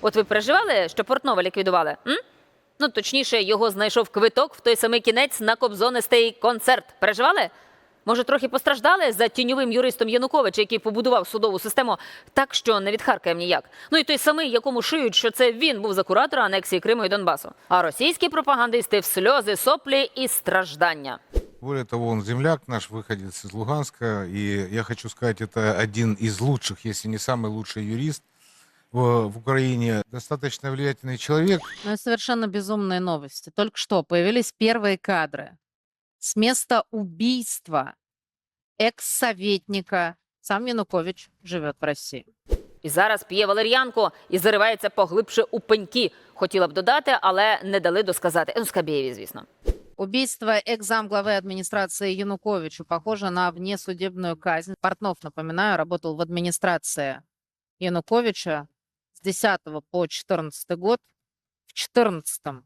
От ви переживали, що Портнова ліквідували? М? Ну, точніше, його знайшов квиток в той самий кінець на кобзонистий концерт. Переживали? Може, трохи постраждали за тіньовим юристом Януковича, який побудував судову систему так, що не відхаркаємо ніяк. Ну і той самий, якому шиють, що це він був за куратора анексії Криму і Донбасу. А російські пропагандисти в сльози, соплі і страждання. Более того, он земляк наш, выходец из Луганска. И я хочу сказать, это один из лучших, если не самый лучший юрист в, в Украине. Достаточно влиятельный человек. Ну и совершенно безумные новости. Только что появились первые кадры с места убийства экс-советника. Сам Янукович живет в России. І зараз п'є валер'янку і заривається поглибше у пеньки. Хотіла б додати, але не дали досказати. Ну, Скабєєві, звісно. Убийство экс-замглавы администрации Януковича похоже на внесудебную казнь. Портнов, напоминаю, работал в администрации Януковича с 10 по 14 год. В 14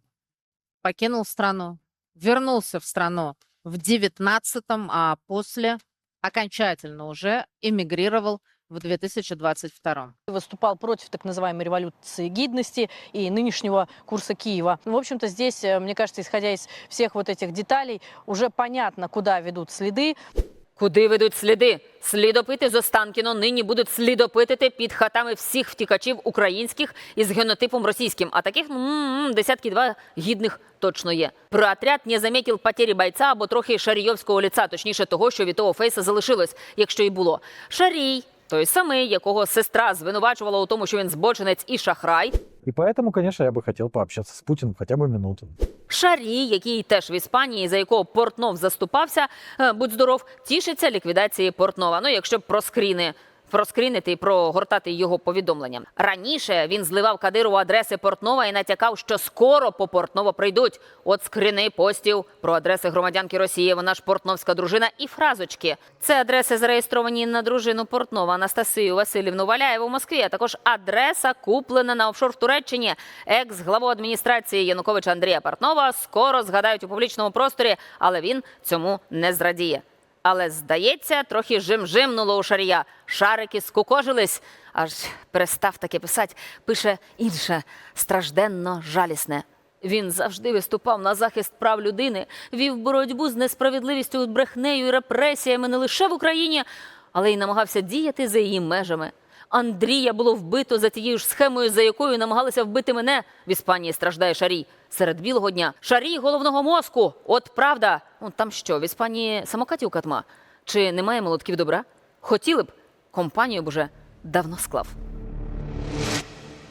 покинул страну, вернулся в страну в 19 а после окончательно уже эмигрировал в 2022 выступал против так называемой революции гидности и нынешнего курса Киева. В общем-то, здесь, э, мне кажется, исходя из всех вот этих деталей, уже понятно, куда ведут следы. Куди ведуть сліди? Слідопити з Останкіно нині будуть слідопитити під хатами всіх втікачів українських із генотипом російським. А таких м-м, десятки два гідних точно є. Про отряд не замітив потері бойця або трохи шарійовського ліца, точніше того, що від того фейса залишилось, якщо й було. Шарій, той самий, якого сестра звинувачувала у тому, що він збочинець і шахрай. И поэтому, конечно, я бы хотел пообщаться с Путиным хотя бы минуту. Шарій, який теж в Іспанії, за якого Портнов заступався, е, будь здоров, тішиться ліквідації Портнова. Ну, якщо б про скріни. Проскрінити і прогортати його повідомлення. Раніше він зливав Кадирову адреси Портнова і натякав, що скоро по Портново прийдуть. От скрини постів про адреси громадянки Росії. Вона ж портновська дружина і фразочки. Це адреси зареєстровані на дружину Портнова Анастасію Васильівну Валяєву в Москві. А також адреса куплена на офшор в Туреччині. Екс-главу адміністрації Януковича Андрія Портнова скоро згадають у публічному просторі, але він цьому не зрадіє. Але здається, трохи жим-жимнуло у шарія. Шарики скукожились, аж перестав таке писати. Пише інше стражденно жалісне. Він завжди виступав на захист прав людини, вів боротьбу з несправедливістю, брехнею і репресіями не лише в Україні, але й намагався діяти за її межами. Андрія було вбито за тією ж схемою, за якою намагалися вбити мене. В Іспанії страждає Шарій. Серед білого дня Шарій головного мозку. От правда. Ну, там що, в Іспанії самокатів катма? Чи немає молотків добра? Хотіли б, компанію б уже давно склав.